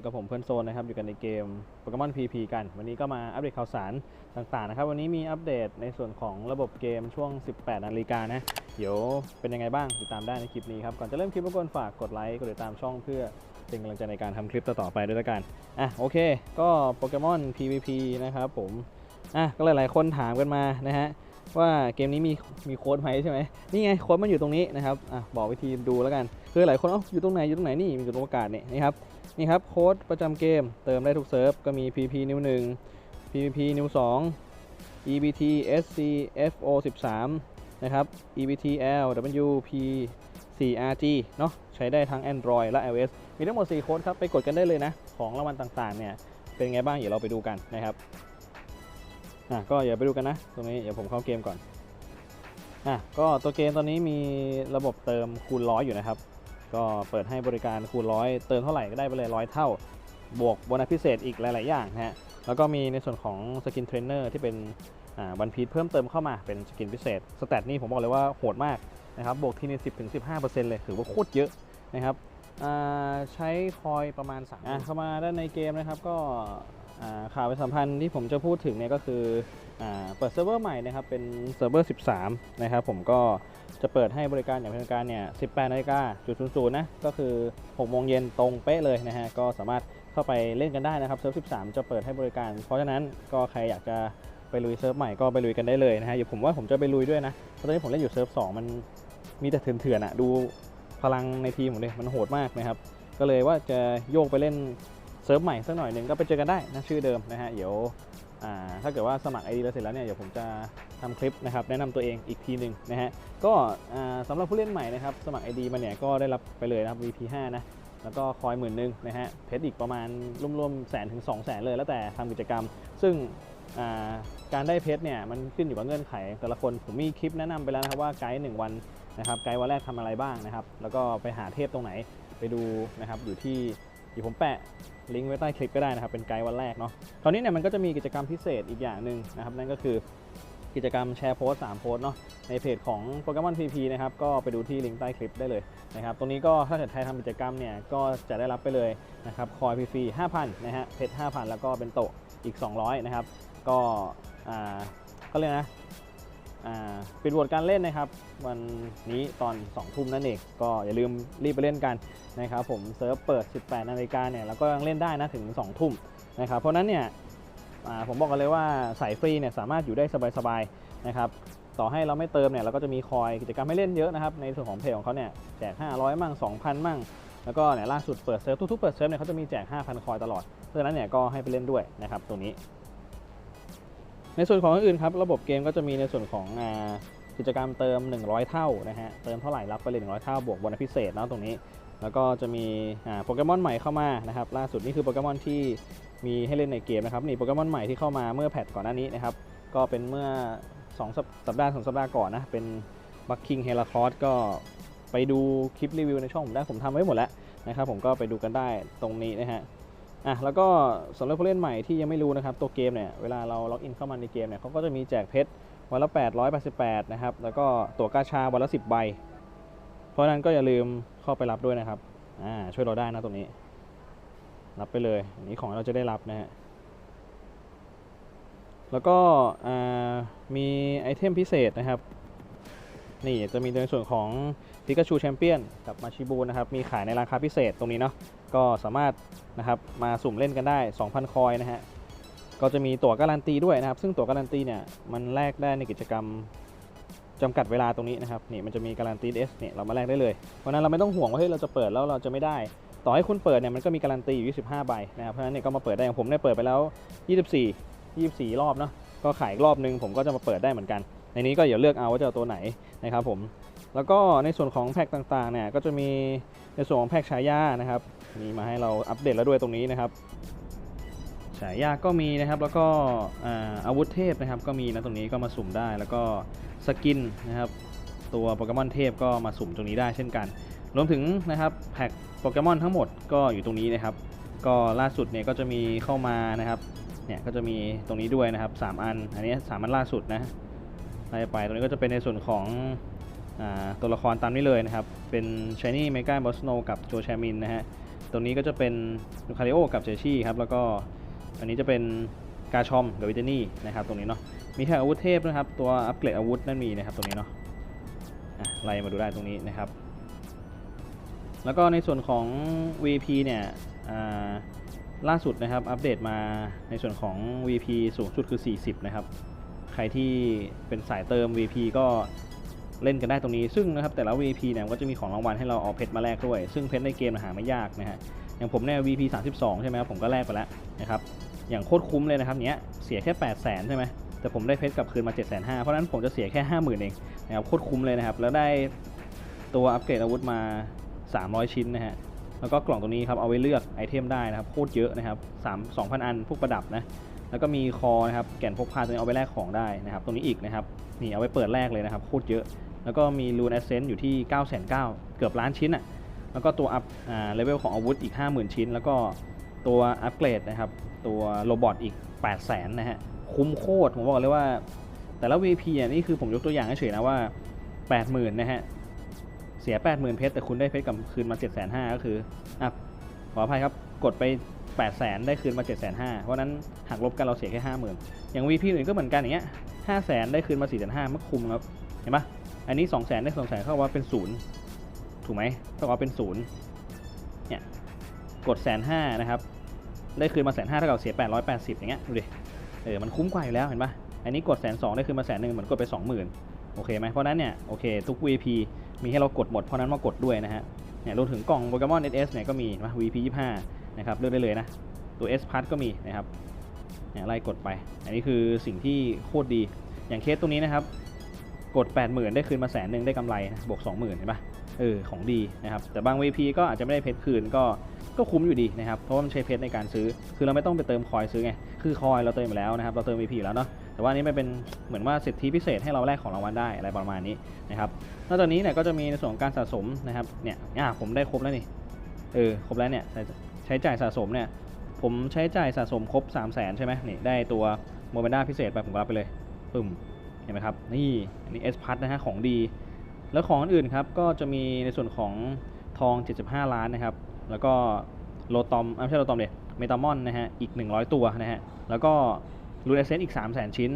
อยู่กับผมเพื่อนโซนนะครับอยู่กันในเกมโปเกมอน PP กัน วันนี้ก็มาอัปเดตข่าวสารต่างๆนะครับ วันนี้มีอัปเดตในส่วนของระบบเกมช่วง 18 นาฬิกานะ เดี๋ยวเป็นยังไงบ้างติดตามได้ในคลิปนี้ครับ ก่อนจะเริ่มคลิปรบกวนฝากกดไลค์กดติดตามช่องเพื่อเป็นกำลังใจในการทำคลิปต่อๆไปด้วยละกันอะโอเค ก็โปเกมอน PVP นะครับผมอะก็หลายๆคนถามกันมานะฮะว่าเกมนี้มีมีโค้ดไหมใช่ไหมนี่ไงโค้ดมันอยู่ตรงนี้นะครับอะบอกวิธีดูแล้วกัน คือหลายคนเอ้าอยู่ตรงไหนอยู่ตรงไหนนี่มีอยู่ตรงประกาศนี่นี่ครับนี่ครับโค้ดประจำเกมเติมได้ทุกเซิร์ฟก็มี PP New 1 PVP New 2 EBT SC FO 13 นะครับ EBT L W P 4 RG เนาะใช้ได้ทั้ง Android และ iOS มีทั้งหมด 4 โค้ดครับ ไปกดกันได้เลยนะ ของรางวัลต่างๆ เนี่ยเป็นไงบ้างเดี๋ยวเราไปดูกันนะครับอะก็อย่าไปดูกันนะ ตรงนี้เดี๋ยวผมเข้าเกมก่อนอะก็ตัวเกมตอนนี้มีระบบเติมคูณร้อยอยู่นะครับ ก็เปิดให้บริการคูณร้อยเติมเท่าไหร่ก็ได้ไปเลยร้อยเท่า บวกโบนัสพิเศษอีกหลาย ๆ อย่างนะฮะแล้วก็มีในส่วนของสกินเทรนเนอร์ที่เป็นวันพีชเพิ่มเติมเข้ามาเป็นสกินพิเศษสแตทนี่ผมบอกเลยว่าโหดมากนะครับบวกทีนี่สิบถึงสิบห้าเปอร์เซ็นต์เลยถือว่าโคตรเยอะนะครับใช้คอยประมาณสามเข้ามาด้านในเกมนะครับก็ ข่าวประชาสัมพันธ์ที่ผมจะพูดถึงเนี่ยก็คืออเปิดเซิร์ฟเวอร์ใหม่นะครับเป็นเซิร์ฟเวอร์ 13 นะครับผมก็จะเปิดให้บริการอย่างเป็นทางการเนี่ย 18นาฬิกาจุดศูนย์นะ ก็คือ 6 โมงเย็นตรงเป๊ะเลยนะฮะ ก็สามารถเข้าไปเล่นกันได้นะครับ เซิร์ฟ 13 จะเปิดให้บริการ เพราะฉะนั้นก็ใครอยากจะไปลุยเซิร์ฟใหม่ก็ไปลุยกันได้เลยนะฮะอยู่ผมว่าผมจะไปลุยด้วยนะ เพราะตอนนี้ผมเล่นอยู่เซิร์ฟ 2 มันมีแต่เถื่อนๆอะดูพลังในทีมผมเลยมันโหดมากนะครับ ก็เลยว่าจะโยกไปเล่น เซิร์ฟใหม่สักหน่อยหนึ่งก็ไปเจอกันได้นะชื่อเดิมนะฮะเดี๋ยวถ้าเกิดว่าสมัคร ID แล้วเสร็จแล้วเนี่ยเดี๋ยวผมจะทำคลิปนะครับแนะนำตัวเองอีกทีหนึ่งนะฮะก็อ่าสำหรับผู้เล่นใหม่นะครับสมัคร ID มาเนี่ยก็ได้รับไปเลยนะครับ VP5 นะแล้วก็คอยหมื่นหนึ่งนะฮะเพชรอีกประมาณรวมๆแสนถึง2 0 0แสนเลยแล้วแต่ทำกิจกรรม ซึ่งการได้เพชรเนี่ยมันขึ้นอยู่กับเงื่อนไข แต่ละคนผมมีคลิปแนะนำไปแล้วนะครับว่าไกด์หนึ่งวันนะครับไกด์วันแรกทำอะไรบ้างนะครับ แล้วก็ไปหาเทพตรงไหนไปดูนะครับอยู่ที่เดี๋ยวผมแปะ ลิงก์ไว้ใต้คลิปก็ได้นะครับเป็นไกด์วันแรกเนาะคราวนี้เนี่ยมันก็จะมีกิจกรรมพิเศษอีกอย่างหนึ่งนะครับนั่นก็คือกิจกรรมแชร์โพสต์3โพสต์เนาะในเพจของโปเกมอนพีพีนะครับก็ไปดูที่ลิงก์ใต้คลิปได้เลยนะครับตรงนี้ก็ถ้าเกิดใครทำกิจกรรมเนี่ยก็จะได้รับไปเลยนะครับคอยฟรีๆ5,000นนะฮะเพชร5,000แล้วก็เป็นโตะอีก 200นะครับก็อ่าก็เลยนะ ปิดโหวตการเล่นนะครับ วันนี้ตอน 2 ทุ่มนั่นเอง ก็อย่าลืมรีบไปเล่นกันนะครับผมเซิร์ฟเปิด 18 นาฬิกาเนี่ยแล้วก็ยังเล่นได้นะถึง 2 ทุ่มนะครับเพราะนั้นเนี่ยผมบอกกันเลยว่าสายฟรีเนี่ยสามารถอยู่ได้สบายๆนะครับต่อให้เราไม่เติมเนี่ยเราก็จะมีคอยกิจกรรมให้เล่นเยอะนะครับในส่วนของเพจของเขาเนี่ยแจก 500 มั่ง 2,000 มั่ง แล้วก็เนี่ยล่าสุดเปิดเซิร์ฟทุกๆเปิดเซิร์ฟเนี่ยเขาจะมีแจก 5,000 คอยตลอดเพราะฉะนั้นเนี่ยก็ให้ไปเล่นด้วยนะครับตรงนี้ ในส่วนของอื่นครับระบบเกมก็จะมีในส่วนของกิจกรรมเติม 100 เท่านะฮะเติมเท่าไหร่รับไปเลย100 เท่าบวกโบนัสพิเศษนะตรงนี้ แล้วก็จะมีอ่าโปเกมอนใหม่เข้ามานะครับล่าสุดนี่คือโปเกมอนที่มีให้เล่นในเกมนะครับนี่โปเกมอนใหม่ที่เข้ามาเมื่อแพทก่อนหน้านี้นะครับก็เป็นเมื่อ2สัปสัปดาห์สองสัปดาห์ก่อนนะเป็นบัคคิงเฮลคอ s ก็ไปดูคลิปรีวิวในช่องผมได้ผมทำไว้หมดแล้วนะครับผมก็ไปดูกันได้ตรงนี้นะฮะ อะแล้วก็สำหรับผู้เล่นใหม่ที่ยังไม่รู้นะครับตัวเกมเนี่ยเวลาเราล็อกอินเข้ามาในเกมเนี่ยเขาก็จะมีแจกเพชรวันละ888นะครับแล้วก็ตั๋วกาชาวันละ 10 ใบ เพราะนั้นก็อย่าลืมเข้าไปรับด้วยนะครับอ่าช่วยเราได้นะตรงนี้ รับไปเลยอันนี้ของเราจะได้รับนะฮะแล้วก็อ่ามีไอเทมพิเศษนะครับ นี่จะมีในส่วนของพิกาชูแชมเปี้ยนกับมาชิบูนะครับ มีขายในราคาพิเศษตรงนี้เนาะก็สามารถนะครับมาสุ่มเล่นกันได้ 2,000 คอยนะฮะก็จะมีตั๋วการันตีด้วยนะครับ ซึ่งตั๋วการันตีเนี่ยมันแลกได้ในกิจกรรมจำกัดเวลาตรงนี้นะครับนี่มันจะมีการันตีเอสเนี่ยเรามาแลกได้เลยเพราะนั้นเราไม่ต้องห่วงว่าเฮ้ยเราจะเปิดแล้วเราจะไม่ได้ ต่อให้คุณเปิดเนี่ยมันก็มีการันตีอยู่ 25 ใบนะครับเพราะนั้นเนี่ยก็มาเปิดได้อย่างผมเนี่ยเปิดไปแล้ว 24 24 รอบเนาะก็ขายอีกรอบนึงผมก็จะมาเปิดได้เหมือนกัน ในนี้ก็อย่าเลือกเอาว่าจะเอาตัวไหนนะครับผมแล้วก็ในส่วนของแพ็คต่างๆเนี่ยก็จะมีในส่วนของแพ็คฉายานะครับมีมาให้เราอัปเดตแล้วด้วยตรงนี้นะครับฉายาก็มีนะครับแล้วก็อาอาวุธเทพนะครับก็มีนะตรงนี้ก็มาสุ่มได้ แล้วก็สกินนะครับตัวโปเกมอนเทพก็มาสุ่มตรงนี้ได้เช่นกัน รวมถึงนะครับแพ็คโปเกมอนทั้งหมดก็อยู่ตรงนี้นะครับ ก็ล่าสุดเนี่ยก็จะมีเข้ามานะครับเนี่ยก็จะมีตรงนี้ด้วยนะครับ 3 อัน อันนี้3อันล่าสุดนะ ไล่ไปตรงนี้ก็จะเป็นในส่วนของอตัวละครตามนี้เลยนะครับ เป็น Shiny Mega b o s n o กับโจแชมินนะฮะตัวนี้ก็จะเป็นลูคาริโอกับเจชี่ครับ แล้วก็อันนี้จะเป็นกาชอมกับวิเตนี่นะครับ ตรงนี้เนาะ มีแค่อาวุธเทพนะครับ ตัวอัปเกรดอาวุธนั่นมีนะครับตรงนี้เนาะไล่มาดูได้ตรงนี้นะครับ แล้วก็ในส่วนของ VP เนี่ยล่าสุดนะครับ อัปเดตมาในส่วนของ VP สูงสุดคือ 40 นะครับ ใครที่เป็นสายเติม VP ก็เล่นกันได้ตรงนี้ซึ่งนะครับแต่ละ VP เนี่ยก็จะมีของรางวัลให้เราเอาเพชรมาแลกด้วย ซึ่งเพชรในเกมหาไม่ยากนะฮะอย่างผมเนี่ย VP 32 ใช่ไหมครับผมก็แลกไปแล้วนะครับอย่างโคตรคุ้มเลยนะครับเนี้ยเสียแค่8 0 0 0 0 0ใช่ไหมแต่ผมได้เพชรกลับคืนมา 7 5 0 0 0เพราะฉะนั้นผมจะเสียแค่ 50,000 เองนะครับโคตรคุ้มเลยนะครับแล้วได้ตัวอัปเกรดอาวุธมา 300 ชิ้นนะฮะแล้วก็กล่องตรงนี้ครับเอาไว้เลือกไอเทมได้นะครับโคตรเยอะนะครับ3 2,000 อันพวกประดับนะ แล้วก็มีคอนะครับแก่นพกพาตัวนี้เอาไปแลกของได้นะครับตรงนี้อีกนะครับนี่เอาไว้เปิดแรกเลยนะครับโคตรเยอะ แล้วก็มีรูนแอสเซนต์อยู่ที่ 9 9 0 0 0เกือบล้านชิ้นอะแล้วก็ตัวอัพเลเวลของอาวุธอีก 50,000 ชิ้น แล้วก็ตัวอัปเกรดนะครับตัวโรบอทอีก 8 0 0 0 0 0นะฮะคุ้มโคตรผมบอกเลยว่า แต่ละ VP อะนี่คือผมยกตัวอย่างเฉยๆนะว่า 80,000นะฮะเสีย 80,000 เพชรแต่คุณได้เพชรกลับคืนมา 7,500ก็คืออะขออภัยครับกดไป 800,000ได้คืนมา 7 5 0 0 0เพราะนั้นหักลบกันเราเสียแค่ 50,000 อย่าง VP อื่นก็เหมือนกันอย่างเงี้ย500,000ได้คืนมา 4 5 0 0 0มันคุ้มครับ เห็นปะอันนี้ 200,000ได้200,000เข้าว่าเป็นศูนย์ถูกไหมเท่าว่าเป็นศูนย์เนี่ยกดแสนห้านะครับได้คืนมาแสนห้าเท่ากับเสีย 880 อย่างเงี้ยดูดิเออมันคุ้มกว่าอยู่แล้วเห็นปะอันนี้กดแสนสองได้คืนมาแสนหนึ่งเหมือนกดไป 20,000 โอเคไหมเพราะนั้นเนี่ยโอเคทุก VP มีให้เรากดหมดเพราะฉะนั้นมากดด้วยนะฮะเนี่ยรวมถึงกล่องโปเกมอน SS เนี่ยก็มีนะ VP 25 นะครับเลือกได้เลยนะ ตัว S p a s ก็มีนะครับเนี่ยไล่กดไป อันนี้คือสิ่งที่โคตรดี อย่างเคสตรงนี้นะครับ กด 80,000 ได้คืนมาแสนหนึ่งได้กำไรนะบวก 20,000เห็นปะเออของดีนะครับแต่บาง VP ก็อาจจะไม่ได้เพชรคืนก็ก็คุ้มอยู่ดีนะครับเพราะว่ามันใช้เพชรในการซื้อ คือเราไม่ต้องไปเติมคอยซื้อไงคือคอยเราเติมไปแล้วนะครับเราเติม VP อยู่แล้วเนาะแต่ว่านนี้มันเป็นเหมือนว่าสิทธิพิเศษให้เราแลกของรางวัลได้อะไรประมาณนี้นะครับนอกจากนี้เนี่ยก็จะมีในส่วนของการสะสมนะครับเนี่ยอ่าผมได้ครบแล้วนี่เออครบแล้วเนี่ย ใช้จ่ายสะสมเนี่ย ผมใช้จ่ายสะสมครบ 3 0 0 0 0 0 ใช่ไหมนี่ได้ตัวโมเมนด้าพิเศษไปผมก็รับไปเลยปึ้มเห็นไหมครับ นี่ อันนี้เอสพัทนะฮะของดี แล้วของอื่นครับ ก็จะมีในส่วนของทอง 75 ล้านนะครับ แล้วก็โลตอมไม่ใช่โลตอมเดเมตามอนนะฮะ อีก 100 ตัวนะฮะ แล้วก็รูนเอเซนอีก 3 0 0 0 0 0 ชิ้น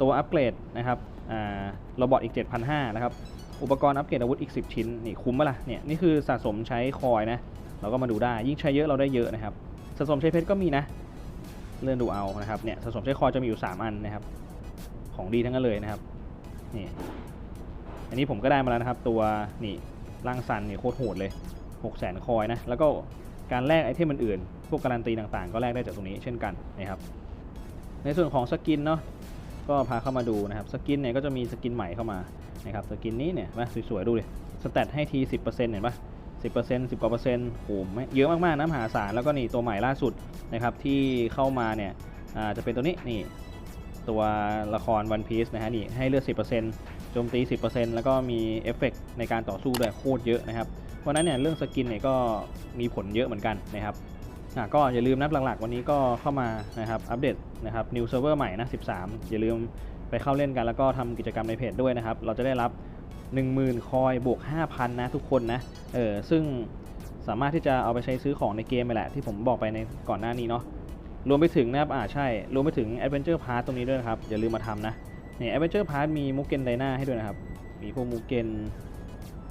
ตัวอัปเกรดนะครับอ่าโรบอทอีก 7,500 นะครับ อุปกรณ์อัปเกรดอาวุธอีก 10 ชิ้น นี่คุ้มปะล่ะเนี่ย นี่คือสะสมใช้คอยนะ เราก็มาดูได้ยิ่งใช้เยอะเราได้เยอะนะครับสะสมใช้เพชรก็มีนะเลื่อนดูเอานะครับเนี่ยสะสมใช้คอยจะมีอยู่ 3 อันนะครับ ของดีทั้งนั้นเลยนะครับนี่อันนี้ผมก็ได้มาแล้วนะครับตัวนี่ร่างซันนี่โคตรโหดเลย6 0 0 0 0 0คอยนะแล้วก็การแลกไอเทมอื่นๆพวกการันตีต่างๆ ก็แลกได้จากตรงนี้เช่นกันนะครับในส่วนของสกินเนาะก็พาเข้ามาดูนะครับสกินเนี่ยก็จะมีสกินใหม่เข้ามานะครับสกินนี้เนี่ยมาสวยๆดูเลยสแตทให้ที10%เห็นปะ 10% 10กว่าเปอร์เซ็นต์โหไม่เยอะมากๆนะมหาศาลแล้วก็นี่ตัวใหม่ล่าสุดนะครับที่เข้ามาเนี่ยจะเป็นตัวนี้นี่ตัวละคร One Piece นะฮะนี่ให้เลือด 10%โจมตี 10%แล้วก็มีเอฟเฟกต์ในการต่อสู้ด้วยโคตรเยอะนะครับ เพราะนั้นเนี่ยเรื่องสกินเนี่ยก็มีผลเยอะเหมือนกันนะครับก็อย่าลืมนะหลักๆ วันนี้ก็เข้ามานะครับอัปเดตนะครับ New Server ใหม่นะ 13 อย่าลืมไปเข้าเล่นกันแล้วก็ทำกิจกรรมในเพจด้วยนะครับ เราจะได้รับ 10,000 คอยบวก 5,000 นะ ทุกคนนะ เออ ซึ่งสามารถที่จะเอาไปใช้ซื้อของในเกมไปแหละ ที่ผมบอกไปในก่อนหน้านี้เนาะ รวมไปถึงนะครับ อ่า ใช่ รวมไปถึง Adventure Pass ตรงนี้ด้วยนะครับ อย่าลืมมาทำนะ เนี่ย Adventure Pass มีมูเกนไดนาให้ด้วยนะครับ มีพวกมูเกน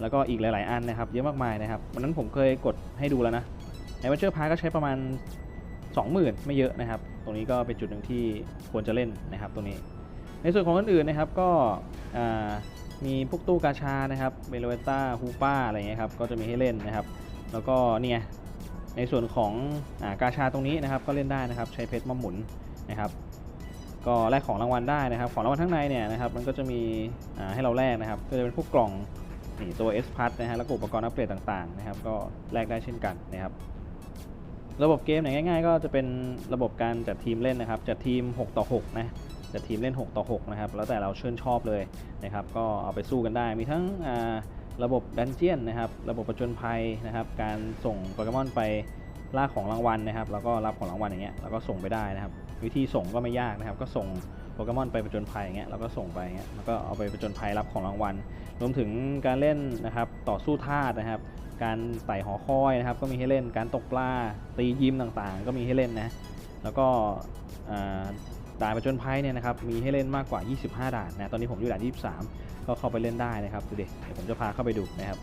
แล้วก็อีกหลาย ๆ อันนะครับ เยอะมากมายนะครับ วันนั้นผมเคยกดให้ดูแล้วนะ Adventure Pass ก็ใช้ประมาณ 20,000 ไม่เยอะนะครับ ตรงนี้ก็เป็นจุดหนึ่งที่ควรจะเล่นนะครับตรงนี้ ในส่วนของอื่นๆนะครับก็อ่า มีพวกตู้กาชานะครับเบลเวต้าฮูป้าอะไรเงี้ยครับก็จะมีให้เล่นนะครับ แล้วก็เนี่ยในส่วนของอากาชาตรงนี้นะครับก็เล่นได้นะครับใช้เพชรมาหมุนนะครับ ก็แลกของรางวัลได้นะครับ ของรางวัลข้างในเนี่ยนะครับมันก็จะมีให้เราแลกนะครับ ก็จะเป็นพวกกล่องนี่ตัว S p a s นะฮะแล้วก็อุปกรณ์อัปเกรดต่างๆนะครับ ก็แลกได้เช่นกันนะครับ ระบบเกมเนี่ยง่าย ๆ ก็จะเป็นระบบการจัดทีมเล่นนะครับจัดทีม 6 ต่อ 6 นะ จัดทีมเล่น 6 ต่อ 6 นะครับ แล้วแต่เราเชิญชอบเลยนะครับ ก็เอาไปสู้กันได้ มีทั้งระบบดันเจียนนะครับ ระบบประจนภัยนะครับ การส่งโปเกมอนไปล่าของรางวัลนะครับ แล้วก็รับของรางวัลอย่างเงี้ย แล้วก็ส่งไปได้นะครับ วิธีส่งก็ไม่ยากนะครับ ก็ส่งโปเกมอนไปประจนภัยอย่างเงี้ย แล้วก็ส่งไปอย่างเงี้ย แล้วก็เอาไปประจนภัยรับของรางวัล รวมถึงการเล่นนะครับ ต่อสู้ธาตุนะครับ การไต่หอคอยนะครับ ก็มีให้เล่น การตกปลา ตียิมต่างๆ ก็มีให้เล่นนะ แล้วก็ ด่านประจนภัยเนี่ยนะครับมีให้เล่นมากกว่า 25 ด่านนะตอนนี้ผมอยู่ด่าน 23 ก็เข้าไปเล่นได้นะครับดูดิเดี๋ยวผมจะพาเข้าไปดูนะครับ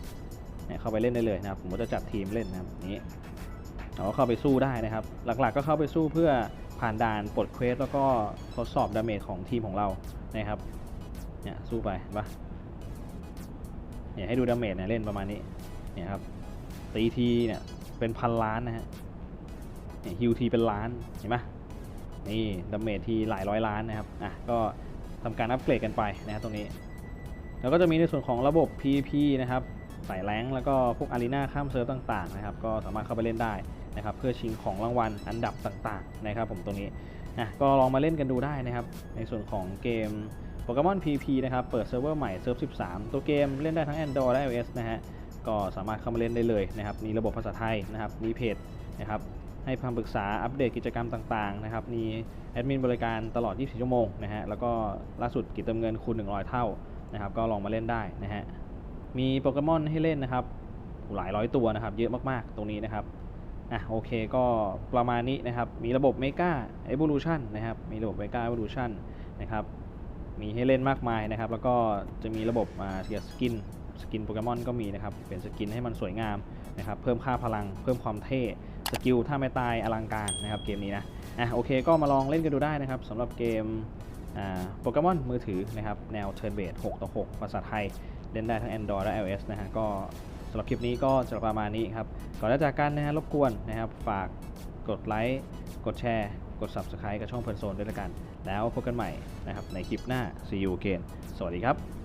เนี่ยเข้าไปเล่นได้เลยนะครับผมก็จะจัดทีมเล่นนะครับนี้เราก็เข้าไปสู้ได้นะครับ หลักๆก็เข้าไปสู้เพื่อผ่านด่านปลดเควสแล้วก็ทดสอบดาเมจของทีมของเรานะครับเนี่ยสู้ไปเห็นปะเนี่ยให้ดูดาเมจเนี่ยเล่นประมาณนี้เนี่ยครับตีทีเนี่ยเป็นพันล้านนะฮะเนี่ยฮิวทีเป็นล้านเห็นปะ นี่ดาเมจที่หลายร้อยล้านนะครับอะก็ทำการอัปเกรดกันไปนะครับตรงนี้แล้วก็จะมีในส่วนของระบบ PVP นะครับสายแรงแล้วก็พวกอารีนาข้ามเซิร์ฟต่างๆนะครับก็สามารถเข้าไปเล่นได้นะครับเพื่อชิงของรางวัลอันดับต่างๆนะครับผมตรงนี้นะก็ลองมาเล่นกันดูได้นะครับในส่วนของเกมโปเกมอน PVP นะครับเปิดเซิร์ฟเวอร์ใหม่เซิร์ฟ 13 ตัวเกมเล่นได้ทั้ง Android และ iOS นะฮะก็สามารถเข้ามาเล่นได้เลยนะครับมีระบบภาษาไทยนะครับมีเพจนะครับ ให้คำปรึกษาอัปเดตกิจกรรมต่างๆนะครับ มีแอดมินบริการตลอด 24 ชั่วโมงนะฮะ แล้วก็ล่าสุดกิจเติมเงินคูณ 100 เท่านะครับ ก็ลองมาเล่นได้นะฮะ มีโปเกมอนให้เล่นนะครับ หลายร้อยตัวนะครับ เยอะมากๆ ตรงนี้นะครับ อะโอเคก็ประมาณนี้นะครับ มีระบบ Mega Evolution นะครับ มีระบบ Mega Evolution นะครับ มีให้เล่นมากมายนะครับ แล้วก็จะมีระบบอ่าเกียสกินสกินโปเกมอนก็มีนะครับ เป็นสกินให้มันสวยงามนะครับ เพิ่มค่าพลัง เพิ่มความเท่ กิลถ้าไม่ตายอลังการนะครับเกมนี้นะอะโอเคก็มาลองเล่นกันดูได้นะครับสำหรับเกมโปเกมอนมือถือนะครับแนว Turn Based 6ต่อ6ภาษาไทย เล่นได้ทั้ง Android และ iOS นะฮะก็สำหรับคลิปนี้ก็จะประมาณนี้ครับก่อนจะจากกันนะฮะรบกวนนะครับฝากกดไลค์กดแชร์ กด Subscribe กับช่องเพลินโซนด้วยละกัน แล้วพบกันใหม่นะครับในคลิปหน้า See you again สวัสดีครับ